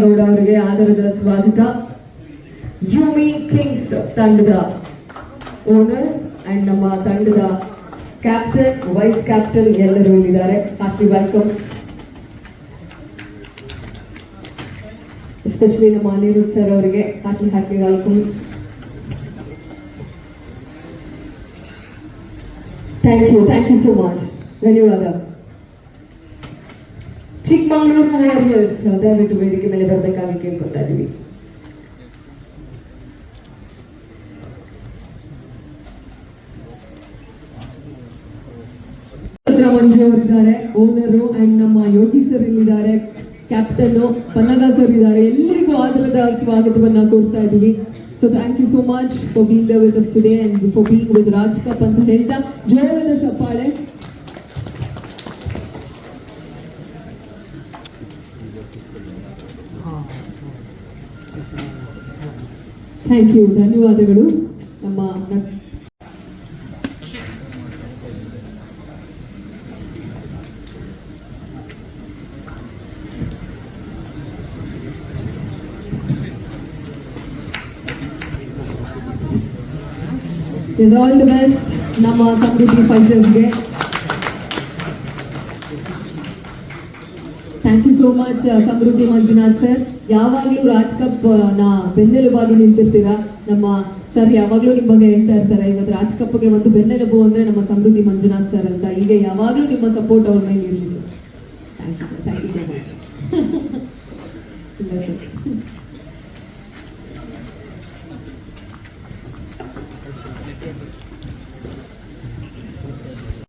ಗೌಡ ಅವರಿಗೆ ಆದರದ ಸ್ವಾಗತ. ಯುಮಿ ಕಿಂಗ್ಸ್ ತಂಡದ ಓನರ್ ಅಂಡ್ ನಮ್ಮ ತಂಡದ ಕ್ಯಾಪ್ಟನ್ ವೈಸ್ ಕ್ಯಾಪ್ಟನ್ ಎಲ್ಲರೂ ಇಲ್ಲಿದ್ದಾರೆ. ಹಾಕಿ ವೆಲ್ಕಮ್ ಎಸ್ಪೆಷಲಿ ನಮ್ಮ ಅನಿರುದ್ಧ್ ಸರ್ ಅವರಿಗೆ ಹಾಕಿ ಹಾಕಿ welcome thank you thank you so much ಧನ್ಯವಾದ. ಚಿಕ್ಕಮಗಳೂರು ವಾರಿಯರ್ಸ್ ದಯವಿಟ್ಟು ವೇದಿಕೆ ಮೇಲೆ ಬರಬೇಕಾಗಿ ಕೇಳ್ಕೊತಾ ಇದ್ದೀವಿ. ಇದ್ದಾರೆ ಓನರು ಅಂಡ್ ನಮ್ಮ ಯೋಗಿ ಸರ್ ಇಲ್ಲಿದ್ದಾರೆ ಕ್ಯಾಪ್ಟನ್ ಪನ್ನಗ ಸರ್ ಇದ್ದಾರೆ. ಎಲ್ಲರಿಗೂ ಆದರದ ಸ್ವಾಗತವನ್ನ ಕೊಡ್ತಾ ಇದ್ದೀವಿ. So thank you so much for being the with today and for being with Raj cup ಅಂತ ಹೇಳ್ತಾ ಜೋರದ ಚಪ್ಪಾಳೆ. ಥ್ಯಾಂಕ್ ಯು ಧನ್ಯವಾದಗಳು. ನಮ್ಮ ಆಲ್ is ಬೆಸ್ಟ್ ನಮ್ಮ Samruddhi ಫೈಟರ್ಸ್ಗೆ thank you so much Samruddhi Manjunath sir ಯಾವಾಗಲೂ ರಾಜ್ ಕಪ್ನ ಬೆನ್ನೆಲುಬಾಗಿ ನಿಂತಿರ್ತೀರಾ? ನಮ್ಮ ಸರ್ ಯಾವಾಗಲೂ ನಿಮ್ಮ ಬಗ್ಗೆ ಹೇಳ್ತಾ ಇರ್ತಾರೆ. ಇವತ್ತು ರಾಜ್ ಕಪ್ಗೆ ಒಂದು ಬೆನ್ನೆಲುಬು ಅಂದ್ರೆ ನಮ್ಮ ಸಮೃದ್ಧಿ ಮಂಜುನಾಥ್ ಸರ್ ಅಂತ. ಈಗ ಯಾವಾಗಲೂ ನಿಮ್ಮ ಸಪೋರ್ಟ್ ಅವ್ರ ಮೇಲೆ ಇರಲಿ. Thank you thank you so much